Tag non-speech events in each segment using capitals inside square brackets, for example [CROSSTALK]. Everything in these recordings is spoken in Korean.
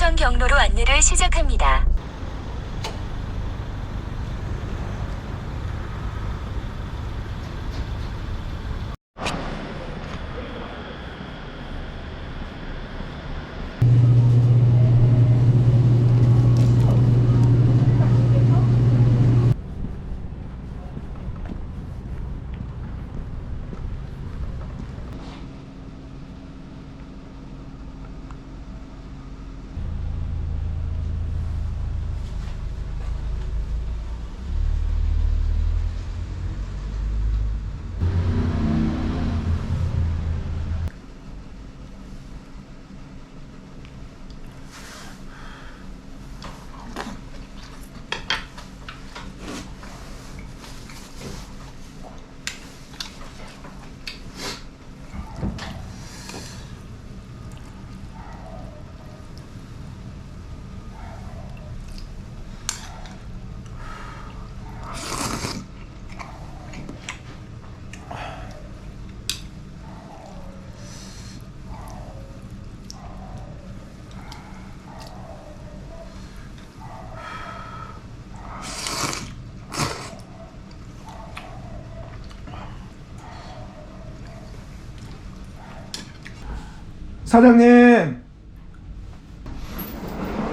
포천 경로로 안내를 시작합니다. 사장님!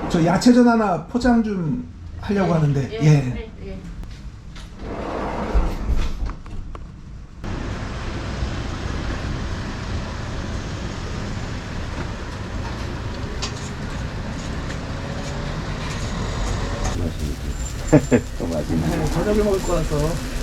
저 야채전 하나 포장 좀 하려고 하는데 예, [LAUGHS] 또 맛있네. 네, 저녁에 먹을 거라서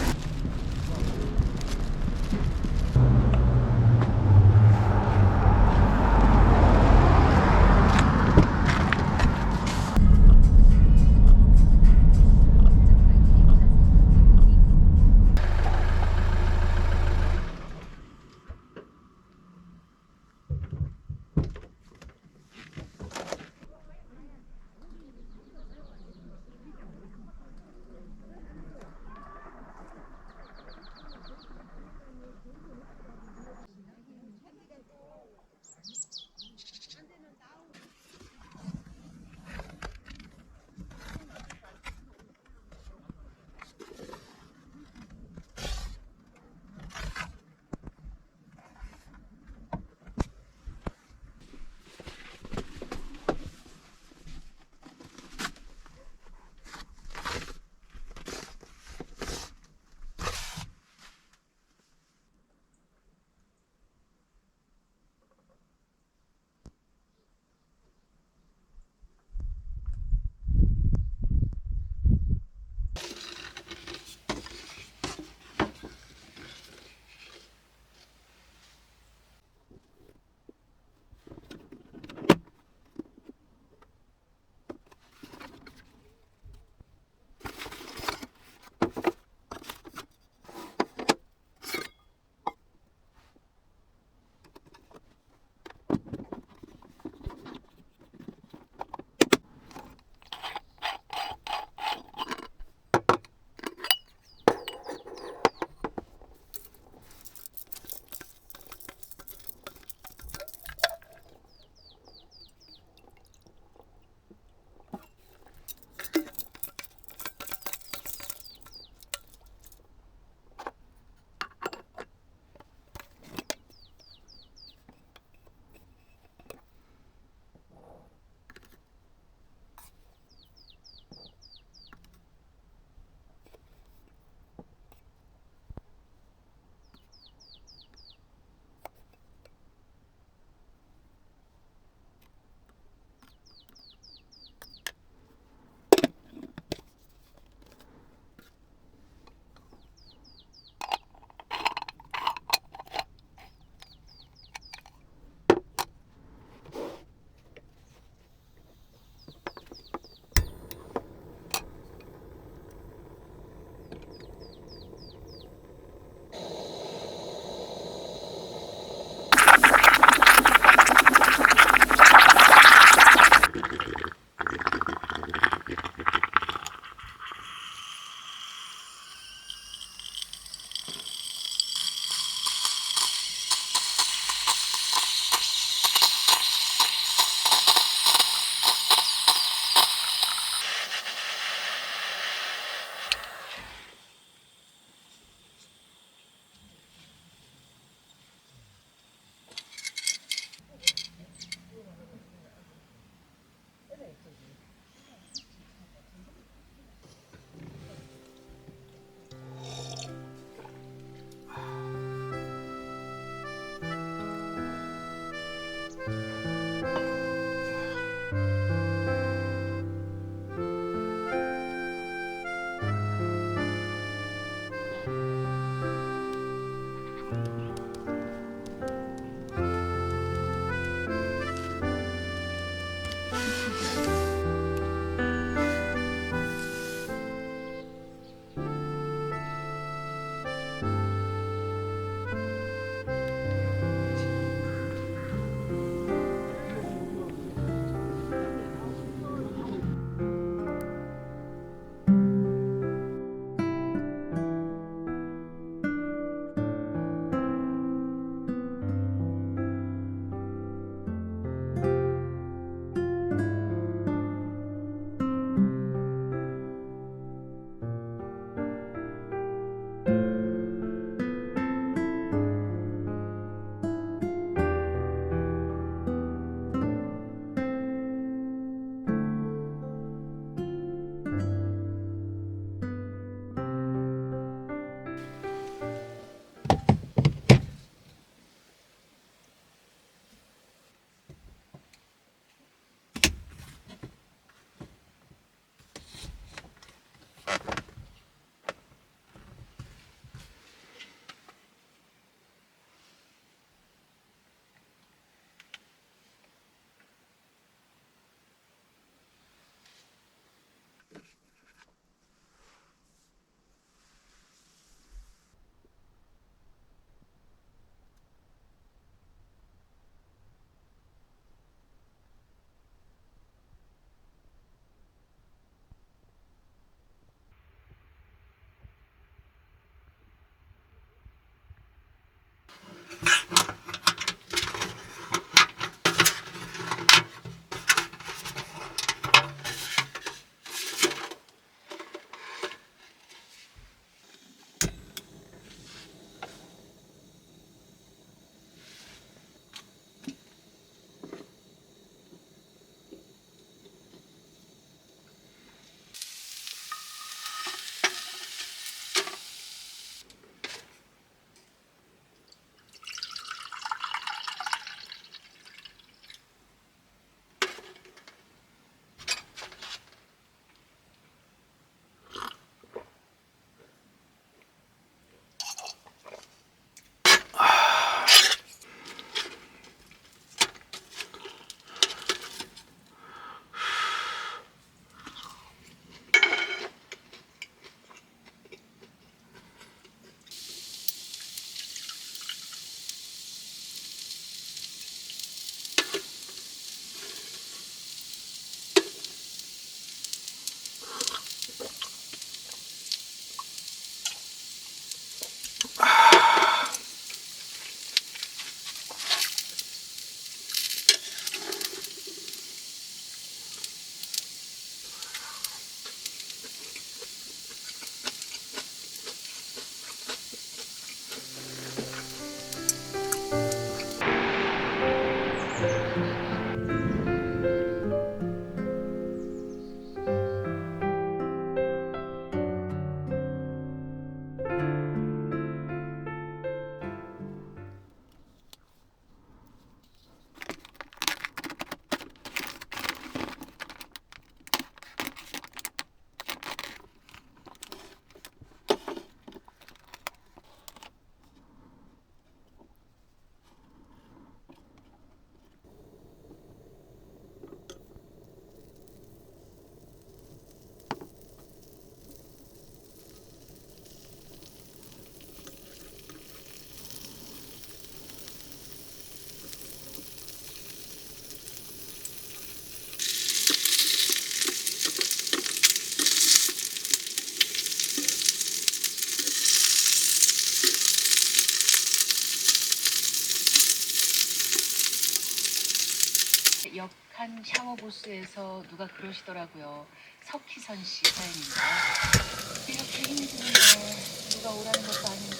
역 한 샤워부스에서 누가 그러시더라고요. 석희선 씨 사연인데요. 이렇게 힘든데 누가 오라는 것도 아닌데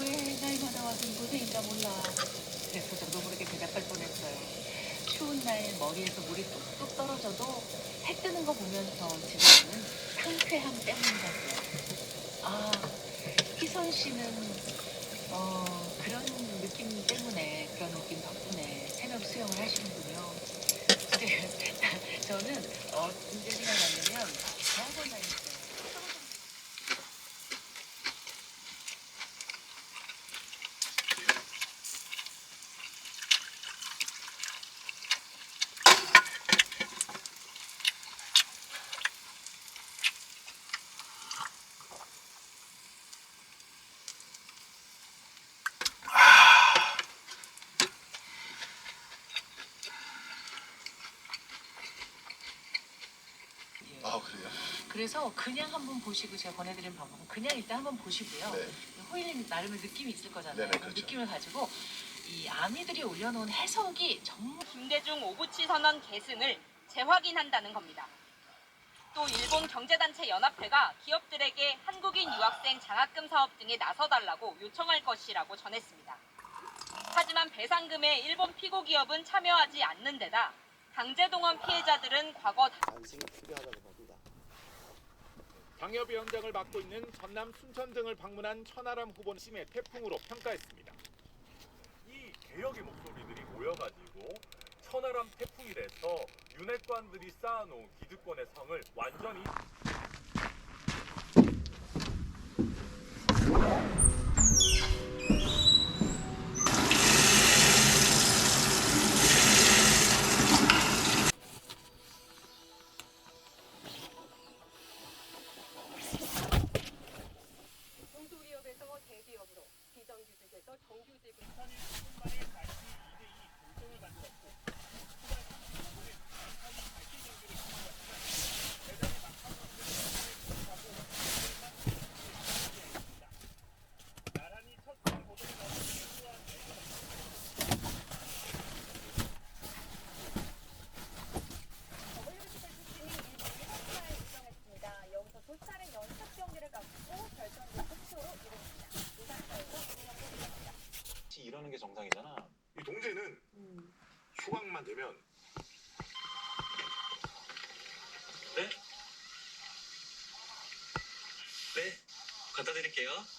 왜 나이가 와서 고생인가 몰라. 그래서 저도 모르게 대답할 뻔했어요. 추운 날 머리에서 물이 뚝뚝 떨어져도 해 뜨는 거 보면서 지금은 상쾌함 때문이라고요. 아, 희선 씨는 어, 그런 느낌 때문에 그런 느낌 덕분에 새벽 수영을 하시는군요. 근데 [LAUGHS] 저는 어, 언제 생각나냐면 대학원 다닐 때 그래서 그냥 한번 보시고 제가 보내드린 방법은 그냥 일단 한번 보시고요. 네. 호일님 나름의 느낌이 있을 거잖아요. 네네, 그렇죠. 느낌을 가지고 이 아미들이 올려놓은 해석이 정말 김대중 오부치 선언 계승을 재확인한다는 겁니다. 또 일본 경제단체 연합회가 기업들에게 한국인 유학생 장학금 사업 등에 나서달라고 요청할 것이라고 전했습니다. 하지만 배상금에 일본 피고 기업은 참여하지 않는 데다 강제동원 피해자들은 과거 봅니다. 방역위원장을 맡고 있는 전남 순천 등을 방문한 천하람 후보는 심해 태풍으로 평가했습니다. 이 개혁의 목소리들이 모여가지고 천하람 태풍이라서 윤핵관들이 쌓아놓은 기득권의 성을 완전히 중소기업에서 대기업으로 비정규직에서 정규직 이러는 게 정상이잖아. 이 동제는 휴강만 되면 네? 네, 갖다 드릴게요. 네.